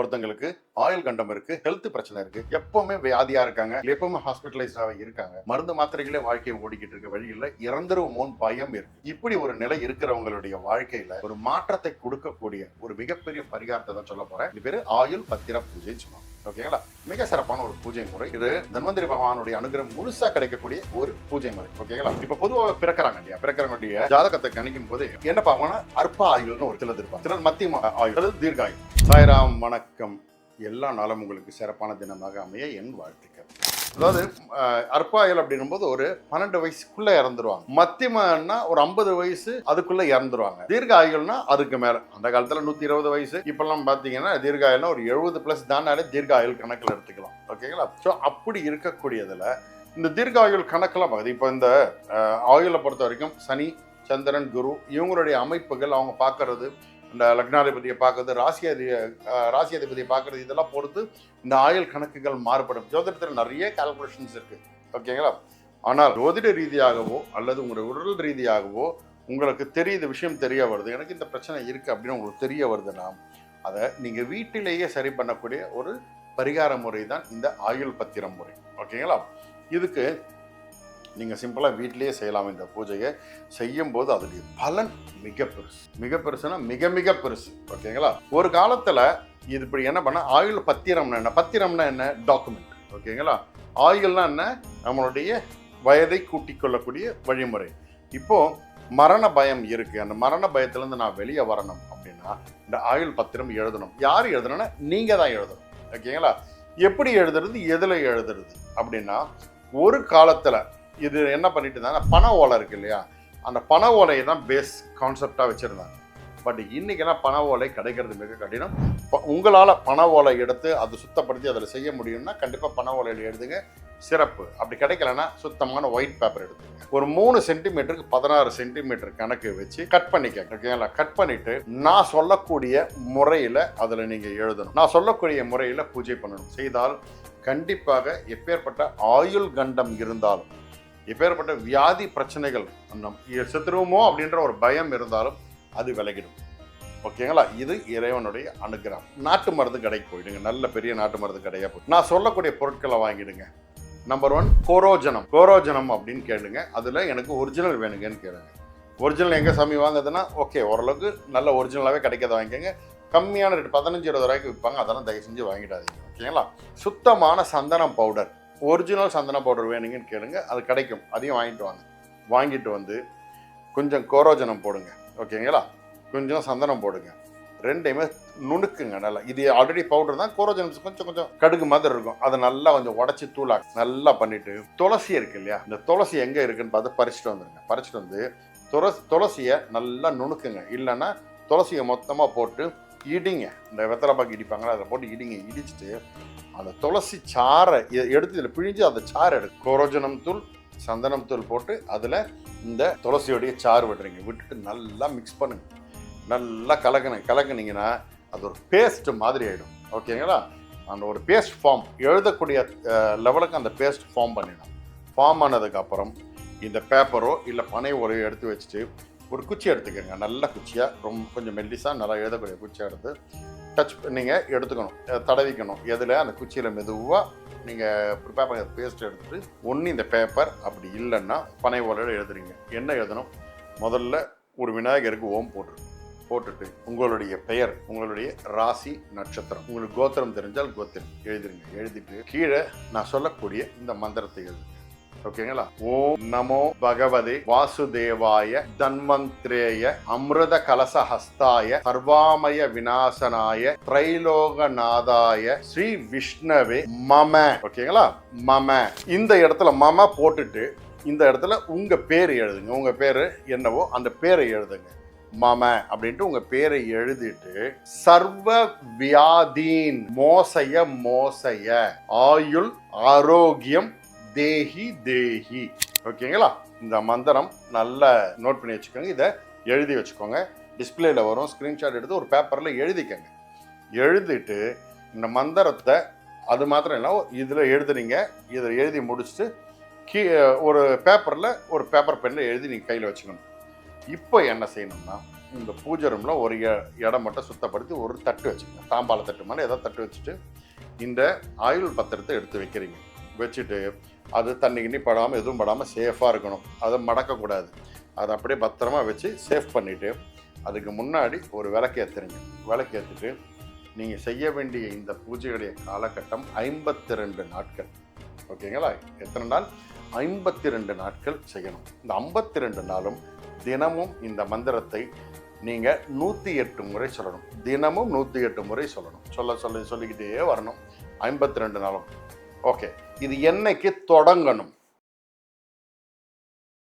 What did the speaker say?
ஒருத்தங்களுக்கு ஆயுள் கண்டம் இருக்கு ஹெல்த் பிரச்சனை இருக்கு. எப்பவுமே வியாதியா இருக்காங்க. இல்ல எப்பவுமே ஹாஸ்பிட்டலைஸ்டாக இருக்காங்க. மருந்து மாத்திரைகளே வாழ்க்கையை ஓடிக்கிட்டு இருக்க வழியில் இறந்துருவோமோன்னு பயம் இருக்கு. இப்படி ஒரு நிலை இருக்கிறவங்களுடைய வாழ்க்கையில ஒரு மாற்றத்தை கொடுக்கக்கூடிய ஒரு மிகப்பெரிய பரிகாரத்தை தான் சொல்ல போறேன். இது பேரு ஆயுள் பத்திர பூஜை சொல்லுவாங்க ஓகேங்களா? மிக சிறப்பான ஒரு பூஜை முறை. இது தன்வந்திரி பகவானுடைய அனுகிரகம் முழுசா கிடைக்கக்கூடிய ஒரு பூஜை முறை. ஓகேங்களா? இப்ப பொதுவாக பிறக்கிறாங்க இல்லையா? பிறக்கிறவங்களுடைய ஜாதகத்தை கணிக்கும் போது என்ன பார்ப்பாங்கன்னா அற்ப ஆயுள்னு ஒரு சிலர் இருப்பாங்க. சிலர் மத்திய ஆயுள் அல்லது தீர்காயுள் சாய்ராம் வணக்கம். எல்லா நாளும் உங்களுக்கு சிறப்பான தினமாக அமைய என் வாழ்த்துக்கள். அதாவது அற்பாயல் அப்படின்னும் போது ஒரு பன்னெண்டு வயசுக்குள்ள இறந்துருவாங்க. மத்தியமன்னா ஒரு ஐம்பது வயசு அதுக்குள்ள இறந்துருவாங்க. தீர்க்க ஆயுள்னா அதுக்கு மேல. அந்த காலத்துல நூத்தி இருபது வயசு. இப்பெல்லாம் பாத்தீங்கன்னா தீர்க்க ஆயுள்னா ஒரு எழுபது பிளஸ் தானாலே தீர்க்க ஆயுள் கணக்கில் எடுத்துக்கலாம். ஓகேங்களா? ஸோ அப்படி இருக்கக்கூடியதுல இந்த தீர்க்க ஆயுள் கணக்கெல்லாம் பார்க்குது இப்போ இந்த ஆயுளை பொறுத்த வரைக்கும் சனி சந்திரன் குரு இவங்களுடைய அமைப்புகள் அவங்க பார்க்கறது இந்த லக்னாதிபதியை பார்க்கறது ராசியாதி அஹ், ராசியாதிபதியை பார்க்கறது இதெல்லாம் பொறுத்து இந்த ஆயுள் கணக்குகள் மாறுபடும். ஜோதிடத்தில் நிறைய கால்குலேஷன்ஸ் இருக்குது ஓகேங்களா? ஆனால் ஜோதிட ரீதியாகவோ அல்லது உங்களுடைய உடல் ரீதியாகவோ உங்களுக்கு தெரியுது விஷயம் தெரிய வருது. எனக்கு இந்த பிரச்சனை இருக்குது அப்படின்னு உங்களுக்கு தெரிய வருதுன்னா அதை நீங்கள் வீட்டிலேயே சரி பண்ணக்கூடிய ஒரு பரிகார முறை தான் இந்த ஆயுள் பத்திரம் முறை. ஓகேங்களா? இதுக்கு நீங்கள் சிம்பிளாக வீட்டிலேயே செய்யலாம் இந்த பூஜையை. செய்யும் போது அதோடைய பலன் மிக பெருசு. மிக பெருசுனா மிக மிக பெருசு. ஓகேங்களா ஒரு காலத்தில் இது இப்படி என்ன பண்ண ஆயுள் பத்திரம்னா என்ன? பத்திரம்னா என்ன? டாக்குமெண்ட் ஓகேங்களா ஆயுள்னா என்ன? நம்மளுடைய வயதை கூட்டிக் கொள்ளக்கூடிய வழிமுறை. இப்போது மரண பயம் இருக்குது அந்த மரண பயத்துலேருந்து நான் வெளியே வரணும் அப்படின்னா இந்த ஆயுள் பத்திரம் எழுதணும். யார் எழுதணும்னா நீங்கள் தான் எழுதணும். ஓகேங்களா எப்படி எழுதுறது? எதில் எழுதுறது? அப்படின்னா ஒரு காலத்தில் இது என்ன பண்ணிட்டு இருந்தாங்க பண ஓலை இருக்கு இல்லையா? அந்த பண ஓலையை தான் பேஸ் கான்செப்டாக வச்சுருந்தாங்க. பட் இன்னைக்கெல்லாம் பண ஓலை கிடைக்கிறது மிக கடினம். உங்களால் பண ஓலை எடுத்து அதை சுத்தப்படுத்தி அதில் செய்ய முடியும்னா கண்டிப்பாக பண ஓலையில் எழுதுங்க சிறப்பு. அப்படி கிடைக்கலன்னா சுத்தமான ஒயிட் பேப்பர் எடுத்துங்க ஒரு மூணு சென்டிமீட்டருக்கு பதினாறு சென்டிமீட்டர் கணக்கு வச்சு கட் பண்ணிக்கங்க. ஓகேங்களா? கட் பண்ணிட்டு நான் சொல்லக்கூடிய முறையில் அதில் நீங்கள் எழுதணும். நான் சொல்லக்கூடிய முறையில் பூஜை பண்ணணும். செய்தால் கண்டிப்பாக எப்பேற்பட்ட ஆயுள் கண்டம் இருந்தாலும் எப்பேற்பட்ட வியாதி பிரச்சனைகள் நம் செத்துருவோமோ அப்படின்ற ஒரு பயம் இருந்தாலும் அது விலகிடும். ஓகேங்களா? இது இறைவனுடைய அனுகிரகம். நாட்டு மருந்து கடைக்கு போயிடுங்க. நல்ல பெரிய நாட்டு மருந்து கடையாக போய். நான் சொல்லக்கூடிய பொருட்களை வாங்கிடுங்க. Number one கோரோஜனம். கோரோஜனம் அப்படின்னு கேளுங்க. அதில் எனக்கு ஒரிஜினல் வேணுங்கன்னு கேளுங்க. ஒரிஜினல் எங்கே சாமி வாங்குதுன்னா ஓகே ஓரளவுக்கு நல்ல ஒரிஜினலாகவே கிடைக்கிறத வாங்கிக்கோங்க. கம்மியான ரேட் பதினஞ்சு இருபது ரூபாய்க்கு விற்பாங்க. அதெல்லாம் தயவு செஞ்சு வாங்கிடாதீங்க. ஓகேங்களா? சுத்தமான சந்தனம் பவுடர் ஒரிஜினல் சந்தன பவுடர் வேணுங்கன்னு கேளுங்க அது கிடைக்கும். அதையும் வாங்கிட்டு வாங்க. வாங்கிட்டு வந்து கொஞ்சம் கோரோஜனம் போடுங்க. ஓகேங்களா? கொஞ்சம் சந்தனம் போடுங்க. ரெண்டையுமே நுணுக்குங்க நல்லா. இது ஆல்ரெடி பவுடர் தான் கோரோஜனம் கொஞ்சம் கொஞ்சம் கடுகு மாதிரி இருக்கும். அதை நல்லா கொஞ்சம் உடச்சி தூளாக நல்லா பண்ணிட்டு துளசி இருக்கு இல்லையா? இந்த துளசி எங்கே இருக்குன்னு பார்த்து பறிச்சுட்டு வந்துருங்க. பறிச்சுட்டு வந்து துளசி துளசியை நல்லா நுணுக்குங்க. இல்லைன்னா துளசியை மொத்தமாக போட்டு இடிங்க. இந்த வெத்தலை பாக்கு இடிப்பாங்களா அதை போட்டு இடிங்க. இடிச்சிட்டு அந்த துளசி சாறை எடுத்து இதில் பிழிஞ்சு அந்த சாறு எடுக்கும் கோரோஜனம் தூள் சந்தனம் தூள் போட்டு அதில் இந்த துளசியோடைய சாறு விடுறீங்க. விட்டுட்டு நல்லா மிக்ஸ் பண்ணுங்க. நல்லா கலக்கணும் கலக்குனீங்கன்னா அது ஒரு பேஸ்ட் மாதிரி ஆகிடும் ஓகேங்களா? அந்த ஒரு பேஸ்ட் ஃபார்ம் எழுதக்கூடிய லெவலுக்கு அந்த பேஸ்ட் ஃபார்ம் பண்ணிடணும் ஃபார்ம் ஆனதுக்கப்புறம் இந்த பேப்பரோ இல்லை பனை உரையோ எடுத்து வச்சுட்டு ஒரு குச்சி எடுத்துக்கோங்க. நல்ல குச்சியாக ரொம்ப கொஞ்சம் மெல்லிஸாக நல்லா எழுதக்கூடிய குச்சியாக எடுத்து டச் நீங்கள் எடுத்துக்கணும். தடவிக்கணும். எதில்? அந்த குச்சியில் மெதுவாக நீங்கள் பேப்பர் பேஸ்ட் எடுத்துகிட்டு ஒன்று இந்த பேப்பர் அப்படி இல்லைன்னா பனை ஓலையில் எழுதுறீங்க. என்ன எழுதணும்? முதல்ல ஒரு விநாயகருக்கு ஓம் போட்டு போட்டுட்டு உங்களுடைய பெயர் உங்களுடைய ராசி நட்சத்திரம். உங்களுக்கு கோத்திரம் தெரிஞ்சால் கோத்திரம். எழுதிருங்க. எழுதிட்டு கீழே நான் சொல்லக்கூடிய இந்த மந்திரத்தை எழுதுங்க. ஓகேங்களா? ஓம் நமோ பகவதே வாசுதேவாய தன்வந்திரேய அமிர்த கலச ஹஸ்தாய சர்வாமய விநாசனாய திரைலோகநாதாய ஸ்ரீ விஷ்ணவே மம. ஓகேங்களா? மம. இந்த இடத்துல மம போட்டுட்டு இந்த இடத்துல உங்க பேர் எழுதுங்க. உங்க பேரு என்னவோ அந்த பேரை எழுதுங்க. மம அப்படின்ட்டு உங்க பேரை எழுதிட்டு சர்வ வியாதீன் மோசைய மோசைய ஆயுள் ஆரோக்கியம் தேஹி தேஹி. ஓகேங்களா? இந்த மந்திரம் நல்லா நோட் பண்ணி வச்சுக்கோங்க. இதை எழுதி வச்சுக்கோங்க. டிஸ்பிளேல வரும். ஸ்க்ரீன்ஷாட் எடுத்து ஒரு பேப்பரில் எழுதிக்கங்க. எழுதிட்டு இந்த மந்திரத்தை அது மாத்திரம் இல்லை இதில் எழுதுறீங்க இதில் எழுதி முடிச்சுட்டு கீ ஒரு பேப்பரில் ஒரு பேப்பர் பென்னில் எழுதி நீங்கள் கையில் வச்சுக்கணும். இப்போ என்ன செய்யணும்னா இந்த பூஜை ரூமில் ஒரு இடம் மட்டும் சுத்தப்படுத்தி ஒரு தட்டு வச்சுக்கோங்க. தாம்பாள தட்டு மேலே ஏதாவது தட்டு வச்சுட்டு இந்த ஆயுள் பத்திரத்தை எடுத்து வைக்கிறீங்க. வச்சுட்டு அது தண்ணி கிண்ணி படாமல் எதுவும் படாமல் சேஃபாக இருக்கணும். அதை மடக்கக்கூடாது அதை அப்படியே பத்திரமா வச்சு சேஃப் பண்ணிவிட்டு அதுக்கு முன்னாடி ஒரு விளக்கு ஏற்றுறீங்க விளக்கு ஏற்றுட்டு நீங்கள் செய்ய வேண்டிய இந்த பூஜைகளுடைய காலகட்டம் ஐம்பத்தி ரெண்டு நாட்கள். ஓகேங்களா? எத்தனை நாள்? ஐம்பத்தி ரெண்டு நாட்கள் செய்யணும். இந்த ஐம்பத்தி ரெண்டு நாளும் தினமும் இந்த மந்திரத்தை நீங்கள் நூற்றி எட்டு முறை சொல்லணும். தினமும் நூற்றி எட்டு முறை சொல்லணும். சொல்ல சொல்ல சொல்லிக்கிட்டே வரணும். ஐம்பத்தி ரெண்டு நாளும். ஓகே. இது என்னைக்கு தொடங்கணும்?